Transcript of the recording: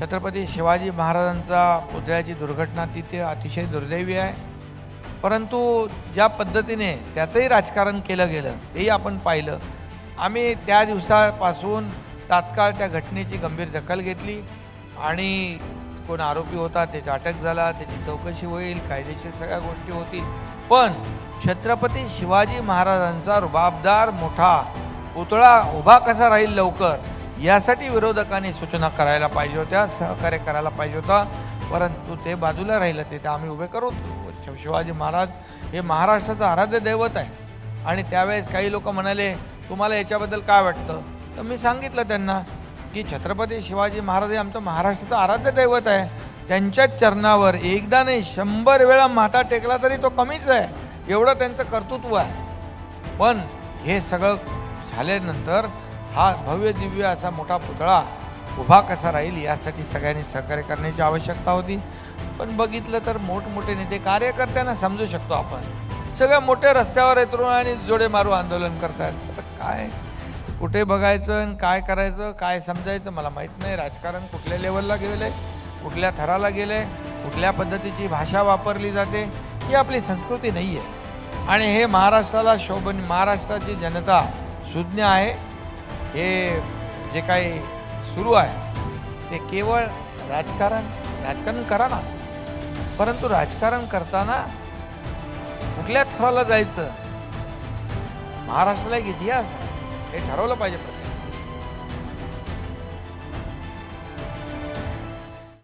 छत्रपती शिवाजी महाराजांचा पुतळ्याची दुर्घटना तिथे अतिशय दुर्दैवी आहे. परंतु ज्या पद्धतीने त्याचंही राजकारण केलं गेलं तेही आपण पाहिलं. आम्ही त्या दिवसापासून तात्काळ त्या घटनेची गंभीर दखल घेतली आणि कोण आरोपी होता त्याची अटक झाला त्याची चौकशी होईल कायदेशीर सगळ्या गोष्टी होतील. पण छत्रपती शिवाजी महाराजांचा रुबाबदार मोठा पुतळा उभा कसा राहील लवकर यासाठी विरोधकांनी सूचना करायला पाहिजे होत्या सहकार्य करायला पाहिजे होता परंतु ते बाजूला राहिलं ते तर आम्ही उभे करू. शि- शिवाजी महाराज हे महाराष्ट्राचं आराध्य दैवत आहे. आणि त्यावेळेस काही लोक म्हणाले तुम्हाला याच्याबद्दल काय वाटतं? तर मी सांगितलं त्यांना की छत्रपती शिवाजी महाराज हे आमचं महाराष्ट्राचं आराध्य दैवत आहे. त्यांच्याच चरणावर एकदा नाही शंभर वेळा माथा टेकला तरी तो कमीच आहे. एवढं त्यांचं कर्तृत्व आहे. पण हे सगळं झाल्यानंतर हा भव्य दिव्य असा मोठा पुतळा उभा कसा राहील यासाठी सगळ्यांनी सहकार्य करण्याची आवश्यकता होती. पण बघितलं तर मोठमोठे नेते कार्यकर्त्यांना समजू शकतो आपण. सगळ्या मोठ्या रस्त्यावर येतो आणि जोडे मारू आंदोलन करतात. आता काय कुठे बघायचं आणि काय करायचं काय समजायचं मला माहीत नाही. राजकारण कुठल्या लेवलला गेलं आहे कुठल्या थराला गेलं आहे कुठल्या पद्धतीची भाषा वापरली जाते ही आपली संस्कृती नाही आहे आणि हे महाराष्ट्राला शोभन महाराष्ट्राची जनता सुज्ञ आहे. हे जे काही सुरू आहे ते केवळ राजकारण राजकारण करा ना. परंतु राजकारण करताना कुठल्या थराला जायचं महाराष्ट्राला एक इतिहास आहे हे ठरवलं पाहिजे प्रत्येक